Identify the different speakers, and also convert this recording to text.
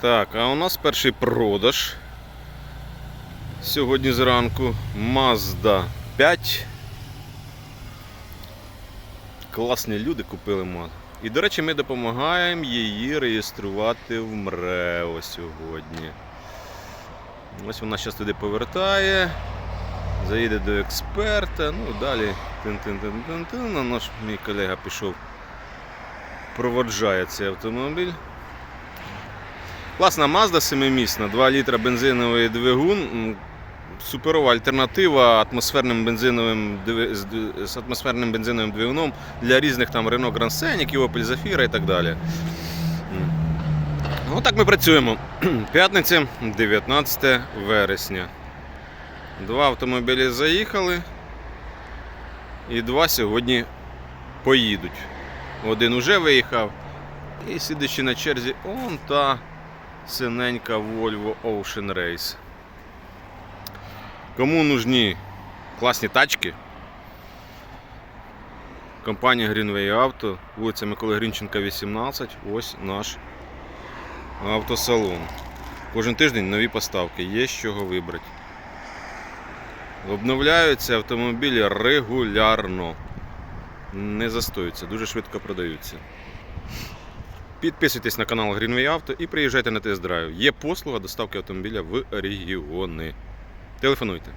Speaker 1: Так, а у нас перший продаж. Сьогодні зранку Mazda 5. Класні люди купили Mazda. І, до речі, ми допомагаємо її реєструвати в МРЕО сьогодні. Ось вона зараз туди повертає. Заїде до експерта. Ну, далі. Тин-тин-тин-тин-тин. Наш мій колега пішов. Проводжає цей автомобіль. Класна Mazda 7-місна, 2 літра бензиновий двигун. Суперова альтернатива атмосферним бензиновим, з атмосферним бензиновим двигуном для різних там Renault Grand Scenic, Opel Zafira і так далі. Отак ми працюємо. П'ятниця, 19 вересня. Два автомобілі заїхали. І два сьогодні поїдуть. Один уже виїхав. І сидячи на черзі, он та синенька Volvo Ocean Race. Кому нужні класні тачки? Компанія Greenway Auto, вулиця Миколи Грінченка, 18. Ось наш автосалон. Кожен тиждень нові поставки, є з чого вибрати. Обновляються автомобілі регулярно. Не застоюються, дуже швидко продаються. Підписуйтесь на канал Greenway Auto і приїжджайте на тест-драйв. Є послуга доставки автомобіля в регіони. Телефонуйте.